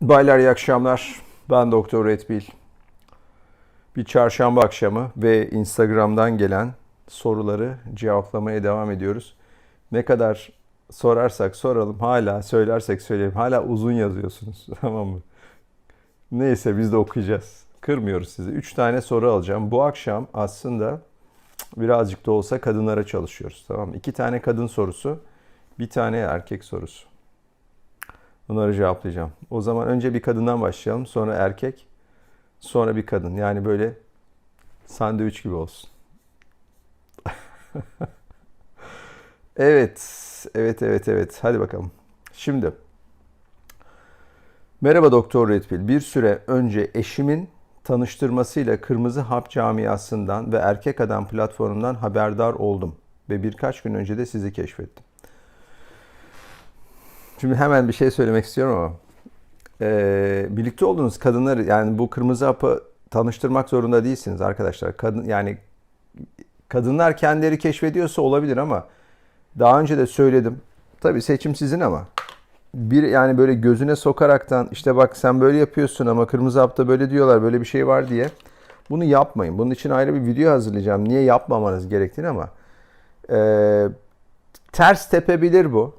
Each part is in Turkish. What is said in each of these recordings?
Baylar iyi akşamlar. Ben Doktor Redbil. Bir çarşamba akşamı ve Instagram'dan gelen soruları cevaplamaya devam ediyoruz. Ne kadar sorarsak soralım, hala söylersek söyleyelim. Hala uzun yazıyorsunuz. Tamam mı? Neyse biz de okuyacağız. Kırmıyoruz sizi. Üç tane soru alacağım. Bu akşam aslında birazcık da olsa kadınlara çalışıyoruz. Tamam mı? İki tane kadın sorusu, bir tane erkek sorusu. Bunları cevaplayacağım. O zaman önce bir kadından başlayalım. Sonra erkek. Sonra bir kadın. Yani böyle sandviç gibi olsun. evet. Evet, evet, evet. Hadi bakalım. Şimdi. Merhaba Doktor Redfield. Bir süre önce eşimin tanıştırmasıyla Kırmızı Hap Camiası'ndan ve Erkek Adam platformundan haberdar oldum. Ve birkaç gün önce de sizi keşfettim. Şimdi hemen bir şey söylemek istiyorum ama e, birlikte olduğunuz kadınları yani bu kırmızı hapı tanıştırmak zorunda değilsiniz arkadaşlar. Kadın yani kadınlar kendileri keşfediyorsa olabilir ama daha önce de söyledim. Tabii seçim sizin ama bir yani böyle gözüne sokaraktan işte bak sen böyle yapıyorsun ama kırmızı hapta böyle diyorlar böyle bir şey var diye bunu yapmayın. Bunun için ayrı bir video hazırlayacağım. Niye yapmamanız gerektiğini ama e, ters tepebilir bu.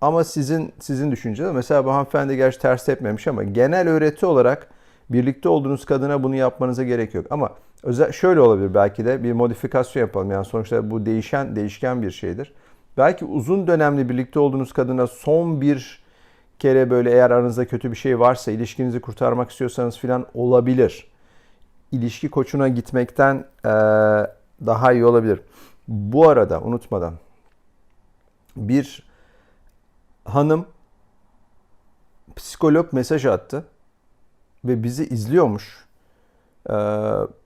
Ama sizin sizin düşünceniz mesela bu hanımefendi gerçi ters etmemiş ama genel öğreti olarak birlikte olduğunuz kadına bunu yapmanıza gerek yok. Ama özel şöyle olabilir belki de bir modifikasyon yapalım. Yani sonuçta bu değişen değişken bir şeydir. Belki uzun dönemli birlikte olduğunuz kadına son bir kere böyle eğer aranızda kötü bir şey varsa ilişkinizi kurtarmak istiyorsanız filan olabilir. İlişki koçuna gitmekten ee, daha iyi olabilir. Bu arada unutmadan bir hanım psikolog mesaj attı ve bizi izliyormuş. Ee,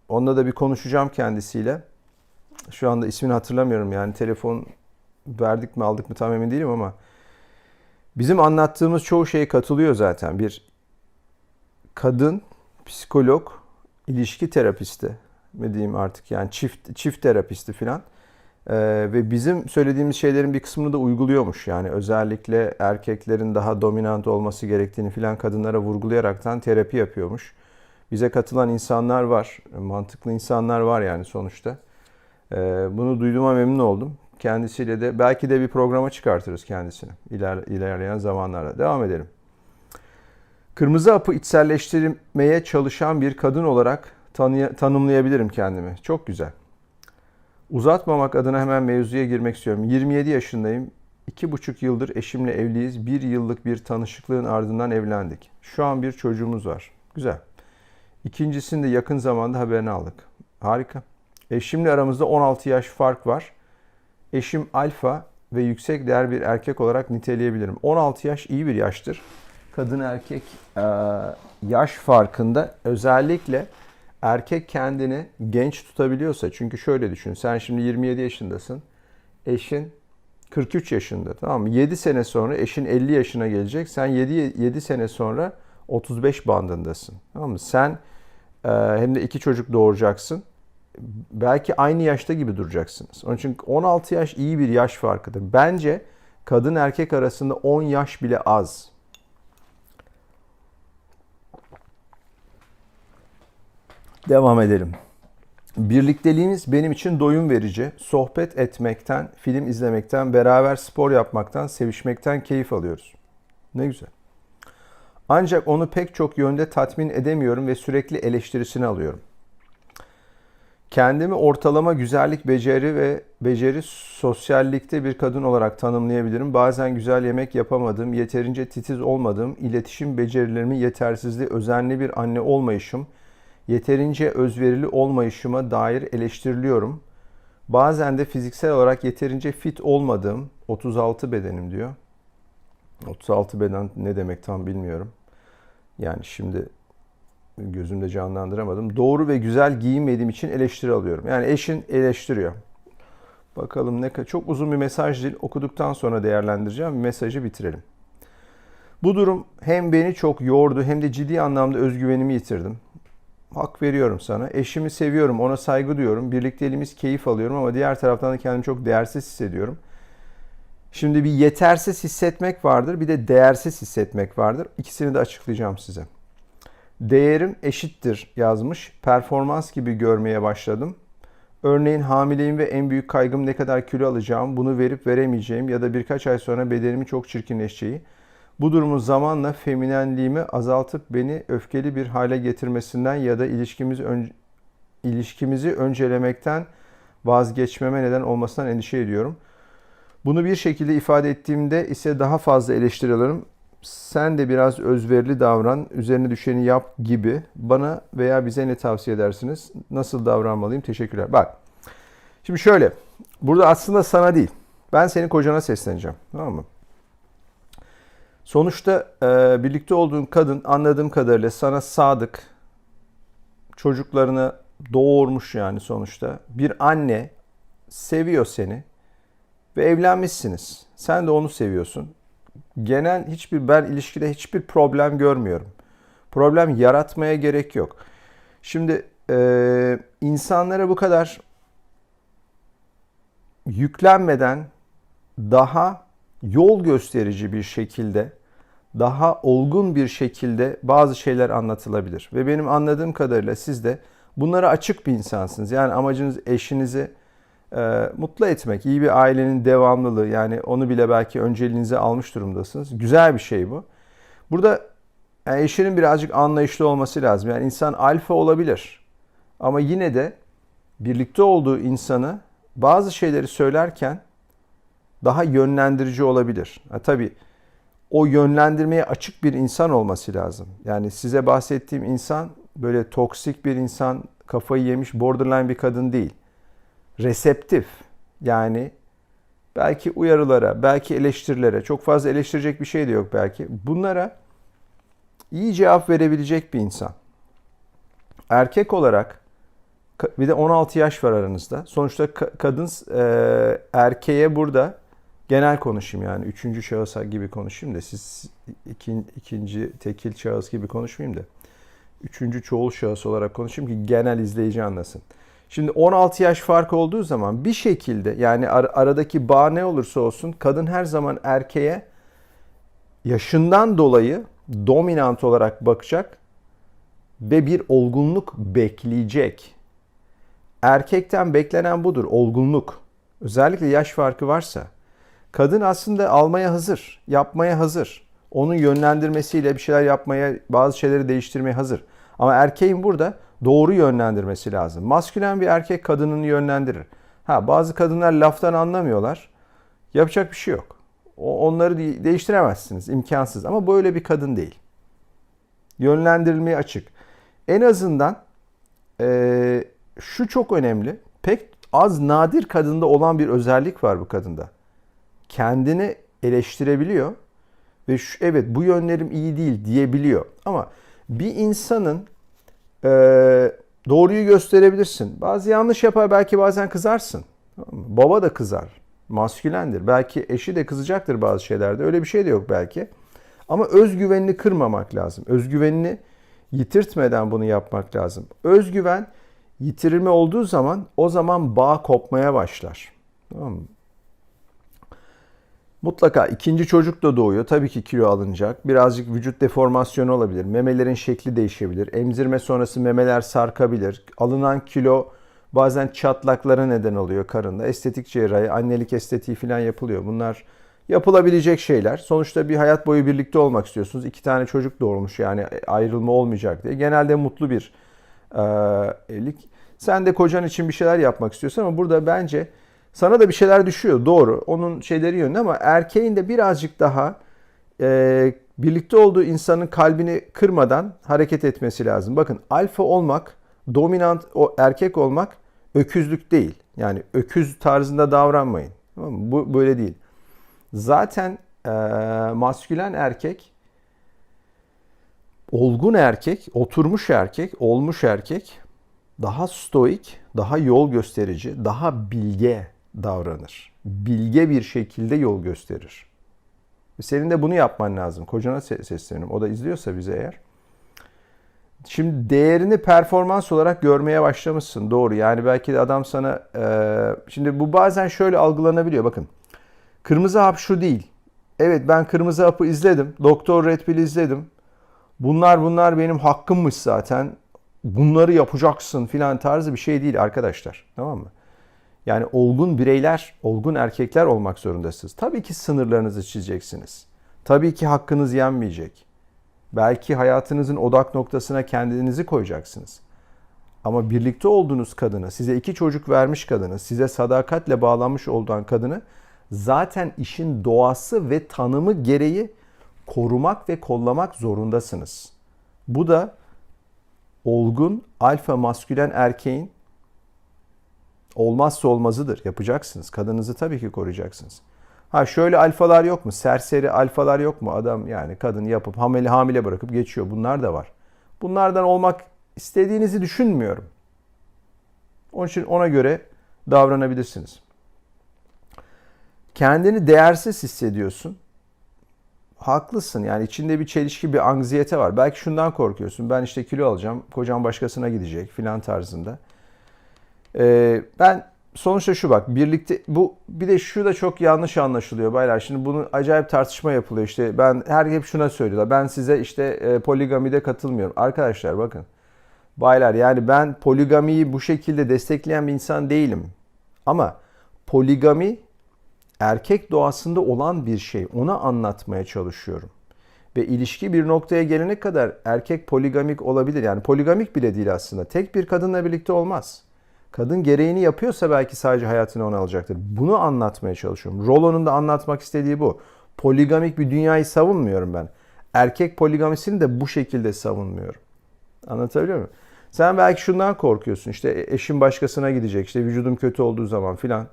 onunla da bir konuşacağım kendisiyle. Şu anda ismini hatırlamıyorum yani telefon verdik mi aldık mı tam emin değilim ama bizim anlattığımız çoğu şeye katılıyor zaten. Bir kadın psikolog, ilişki terapisti mi diyeyim artık yani çift çift terapisti filan. Ee, ve bizim söylediğimiz şeylerin bir kısmını da uyguluyormuş. Yani özellikle erkeklerin daha dominant olması gerektiğini filan kadınlara vurgulayaraktan terapi yapıyormuş. Bize katılan insanlar var, mantıklı insanlar var yani sonuçta. Ee, bunu duyduğuma memnun oldum. Kendisiyle de belki de bir programa çıkartırız kendisini iler, ilerleyen zamanlarda. Devam edelim. Kırmızı hapı içselleştirmeye çalışan bir kadın olarak tanıya, tanımlayabilirim kendimi. Çok güzel. Uzatmamak adına hemen mevzuya girmek istiyorum. 27 yaşındayım. 2,5 yıldır eşimle evliyiz. Bir yıllık bir tanışıklığın ardından evlendik. Şu an bir çocuğumuz var. Güzel. İkincisini de yakın zamanda haberini aldık. Harika. Eşimle aramızda 16 yaş fark var. Eşim alfa ve yüksek değer bir erkek olarak niteleyebilirim. 16 yaş iyi bir yaştır. Kadın erkek yaş farkında özellikle erkek kendini genç tutabiliyorsa çünkü şöyle düşün sen şimdi 27 yaşındasın eşin 43 yaşında tamam mı? 7 sene sonra eşin 50 yaşına gelecek sen 7, 7 sene sonra 35 bandındasın tamam mı? Sen e, hem de iki çocuk doğuracaksın belki aynı yaşta gibi duracaksınız. Onun için 16 yaş iyi bir yaş farkıdır. Bence kadın erkek arasında 10 yaş bile az Devam edelim. Birlikteliğimiz benim için doyum verici. Sohbet etmekten, film izlemekten, beraber spor yapmaktan, sevişmekten keyif alıyoruz. Ne güzel. Ancak onu pek çok yönde tatmin edemiyorum ve sürekli eleştirisini alıyorum. Kendimi ortalama güzellik, beceri ve beceri sosyallikte bir kadın olarak tanımlayabilirim. Bazen güzel yemek yapamadım, yeterince titiz olmadım, iletişim becerilerimi yetersizliği, özenli bir anne olmayışım, yeterince özverili olmayışıma dair eleştiriliyorum. Bazen de fiziksel olarak yeterince fit olmadığım 36 bedenim diyor. 36 beden ne demek tam bilmiyorum. Yani şimdi gözümde canlandıramadım. Doğru ve güzel giyinmediğim için eleştiri alıyorum. Yani eşin eleştiriyor. Bakalım ne kadar çok uzun bir mesaj değil. Okuduktan sonra değerlendireceğim. Mesajı bitirelim. Bu durum hem beni çok yordu hem de ciddi anlamda özgüvenimi yitirdim hak veriyorum sana. Eşimi seviyorum, ona saygı duyuyorum. Birlikteliğimiz keyif alıyorum ama diğer taraftan da kendimi çok değersiz hissediyorum. Şimdi bir yetersiz hissetmek vardır, bir de değersiz hissetmek vardır. İkisini de açıklayacağım size. Değerim eşittir yazmış. Performans gibi görmeye başladım. Örneğin hamileyim ve en büyük kaygım ne kadar kilo alacağım, bunu verip veremeyeceğim ya da birkaç ay sonra bedenimin çok çirkinleşeceği. Bu durumun zamanla feminenliğimi azaltıp beni öfkeli bir hale getirmesinden ya da ilişkimizi ön, ilişkimizi öncelemekten vazgeçmeme neden olmasından endişe ediyorum. Bunu bir şekilde ifade ettiğimde ise daha fazla eleştiri alırım. Sen de biraz özverili davran, üzerine düşeni yap gibi bana veya bize ne tavsiye edersiniz? Nasıl davranmalıyım? Teşekkürler. Bak, şimdi şöyle, burada aslında sana değil, ben senin kocana sesleneceğim. Tamam mı? Sonuçta e, birlikte olduğun kadın anladığım kadarıyla sana sadık, çocuklarını doğurmuş yani sonuçta. Bir anne seviyor seni ve evlenmişsiniz. Sen de onu seviyorsun. Genel hiçbir ben ilişkide hiçbir problem görmüyorum. Problem yaratmaya gerek yok. Şimdi e, insanlara bu kadar yüklenmeden daha yol gösterici bir şekilde, daha olgun bir şekilde bazı şeyler anlatılabilir. Ve benim anladığım kadarıyla siz de bunlara açık bir insansınız. Yani amacınız eşinizi e, mutlu etmek, iyi bir ailenin devamlılığı yani onu bile belki önceliğinize almış durumdasınız. Güzel bir şey bu. Burada yani eşinin birazcık anlayışlı olması lazım. Yani insan alfa olabilir. Ama yine de birlikte olduğu insanı bazı şeyleri söylerken daha yönlendirici olabilir. Ha, tabii o yönlendirmeye açık bir insan olması lazım. Yani size bahsettiğim insan böyle toksik bir insan, kafayı yemiş borderline bir kadın değil. Reseptif. Yani belki uyarılara, belki eleştirilere, çok fazla eleştirecek bir şey de yok belki. Bunlara iyi cevap verebilecek bir insan. Erkek olarak bir de 16 yaş var aranızda. Sonuçta kadın e, erkeğe burada genel konuşayım yani. Üçüncü şahıs gibi konuşayım da siz ikin, ikinci tekil şahıs gibi konuşmayayım da. Üçüncü çoğul şahıs olarak konuşayım ki genel izleyici anlasın. Şimdi 16 yaş fark olduğu zaman bir şekilde yani ar- aradaki bağ ne olursa olsun kadın her zaman erkeğe yaşından dolayı dominant olarak bakacak ve bir olgunluk bekleyecek. Erkekten beklenen budur, olgunluk. Özellikle yaş farkı varsa. Kadın aslında almaya hazır, yapmaya hazır. Onun yönlendirmesiyle bir şeyler yapmaya, bazı şeyleri değiştirmeye hazır. Ama erkeğin burada doğru yönlendirmesi lazım. Maskülen bir erkek kadınını yönlendirir. Ha bazı kadınlar laftan anlamıyorlar. Yapacak bir şey yok. Onları değiştiremezsiniz. imkansız. Ama böyle bir kadın değil. Yönlendirilmeye açık. En azından e, şu çok önemli. Pek az nadir kadında olan bir özellik var bu kadında. Kendini eleştirebiliyor ve şu, evet bu yönlerim iyi değil diyebiliyor. Ama bir insanın e, doğruyu gösterebilirsin. Bazı yanlış yapar belki bazen kızarsın. Baba da kızar. Maskülendir. Belki eşi de kızacaktır bazı şeylerde. Öyle bir şey de yok belki. Ama özgüvenini kırmamak lazım. Özgüvenini yitirtmeden bunu yapmak lazım. Özgüven yitirilme olduğu zaman o zaman bağ kopmaya başlar. Tamam mı? Mutlaka ikinci çocuk da doğuyor. Tabii ki kilo alınacak. Birazcık vücut deformasyonu olabilir. Memelerin şekli değişebilir. Emzirme sonrası memeler sarkabilir. Alınan kilo bazen çatlaklara neden oluyor karında. Estetik cerrahi, annelik estetiği falan yapılıyor. Bunlar yapılabilecek şeyler. Sonuçta bir hayat boyu birlikte olmak istiyorsunuz. İki tane çocuk doğurmuş yani ayrılma olmayacak diye. Genelde mutlu bir e, evlilik. Sen de kocan için bir şeyler yapmak istiyorsun ama burada bence sana da bir şeyler düşüyor doğru. Onun şeyleri yönünde ama erkeğin de birazcık daha e, birlikte olduğu insanın kalbini kırmadan hareket etmesi lazım. Bakın alfa olmak, dominant o erkek olmak öküzlük değil. Yani öküz tarzında davranmayın. Tamam mı? Bu böyle değil. Zaten e, maskülen erkek olgun erkek, oturmuş erkek, olmuş erkek daha stoik, daha yol gösterici, daha bilge davranır. Bilge bir şekilde yol gösterir. Senin de bunu yapman lazım. Kocana sesleniyorum. O da izliyorsa bize eğer. Şimdi değerini performans olarak görmeye başlamışsın. Doğru. Yani belki de adam sana... E, şimdi bu bazen şöyle algılanabiliyor. Bakın. Kırmızı hap şu değil. Evet ben kırmızı hapı izledim. Doktor Red Pill'i izledim. Bunlar bunlar benim hakkımmış zaten. Bunları yapacaksın filan tarzı bir şey değil arkadaşlar. Tamam mı? Yani olgun bireyler, olgun erkekler olmak zorundasınız. Tabii ki sınırlarınızı çizeceksiniz. Tabii ki hakkınız yenmeyecek. Belki hayatınızın odak noktasına kendinizi koyacaksınız. Ama birlikte olduğunuz kadını, size iki çocuk vermiş kadını, size sadakatle bağlanmış olduğun kadını zaten işin doğası ve tanımı gereği korumak ve kollamak zorundasınız. Bu da olgun, alfa maskülen erkeğin olmazsa olmazıdır. Yapacaksınız. Kadınınızı tabii ki koruyacaksınız. Ha şöyle alfalar yok mu? Serseri alfalar yok mu? Adam yani kadın yapıp hamile hamile bırakıp geçiyor. Bunlar da var. Bunlardan olmak istediğinizi düşünmüyorum. Onun için ona göre davranabilirsiniz. Kendini değersiz hissediyorsun. Haklısın yani içinde bir çelişki, bir anksiyete var. Belki şundan korkuyorsun. Ben işte kilo alacağım, kocam başkasına gidecek filan tarzında. Ee, ben sonuçta şu bak birlikte bu bir de şu da çok yanlış anlaşılıyor baylar. Şimdi bunu acayip tartışma yapılıyor işte ben her hep şuna söylüyorlar. Ben size işte e, poligamide katılmıyorum. Arkadaşlar bakın. Baylar yani ben poligamiyi bu şekilde destekleyen bir insan değilim. Ama poligami erkek doğasında olan bir şey. Onu anlatmaya çalışıyorum. Ve ilişki bir noktaya gelene kadar erkek poligamik olabilir. Yani poligamik bile değil aslında. Tek bir kadınla birlikte olmaz. Kadın gereğini yapıyorsa belki sadece hayatını ona alacaktır. Bunu anlatmaya çalışıyorum. Rollo'nun da anlatmak istediği bu. Poligamik bir dünyayı savunmuyorum ben. Erkek poligamisini de bu şekilde savunmuyorum. Anlatabiliyor muyum? Sen belki şundan korkuyorsun. İşte eşim başkasına gidecek. işte vücudum kötü olduğu zaman filan.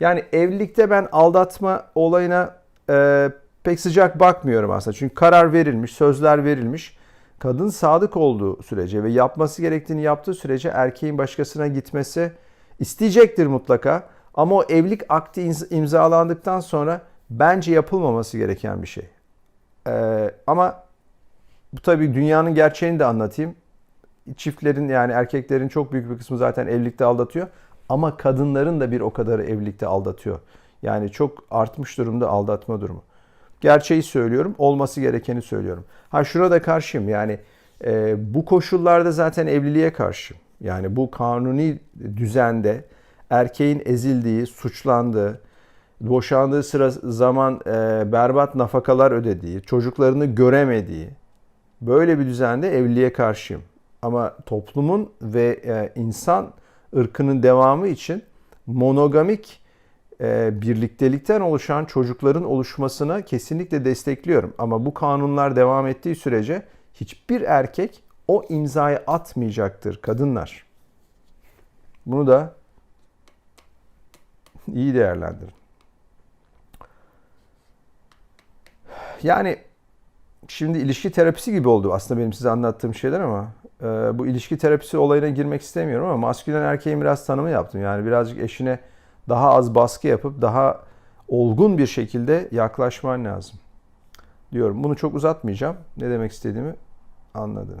Yani evlilikte ben aldatma olayına e, pek sıcak bakmıyorum aslında. Çünkü karar verilmiş, sözler verilmiş. Kadın sadık olduğu sürece ve yapması gerektiğini yaptığı sürece erkeğin başkasına gitmesi isteyecektir mutlaka. Ama o evlilik akti imzalandıktan sonra bence yapılmaması gereken bir şey. Ee, ama bu tabii dünyanın gerçeğini de anlatayım. Çiftlerin yani erkeklerin çok büyük bir kısmı zaten evlilikte aldatıyor. Ama kadınların da bir o kadarı evlilikte aldatıyor. Yani çok artmış durumda aldatma durumu. Gerçeği söylüyorum, olması gerekeni söylüyorum. Ha şuna da karşıyım yani e, bu koşullarda zaten evliliğe karşı. Yani bu kanuni düzende erkeğin ezildiği, suçlandığı, boşandığı sıra zaman e, berbat nafakalar ödediği, çocuklarını göremediği böyle bir düzende evliliğe karşıyım. Ama toplumun ve e, insan ırkının devamı için monogamik birliktelikten oluşan çocukların oluşmasına kesinlikle destekliyorum. Ama bu kanunlar devam ettiği sürece hiçbir erkek o imzayı atmayacaktır kadınlar. Bunu da iyi değerlendirin. Yani şimdi ilişki terapisi gibi oldu aslında benim size anlattığım şeyler ama e, bu ilişki terapisi olayına girmek istemiyorum ama maskülen erkeğin biraz tanımı yaptım. Yani birazcık eşine daha az baskı yapıp daha olgun bir şekilde yaklaşman lazım diyorum. Bunu çok uzatmayacağım. Ne demek istediğimi anladın.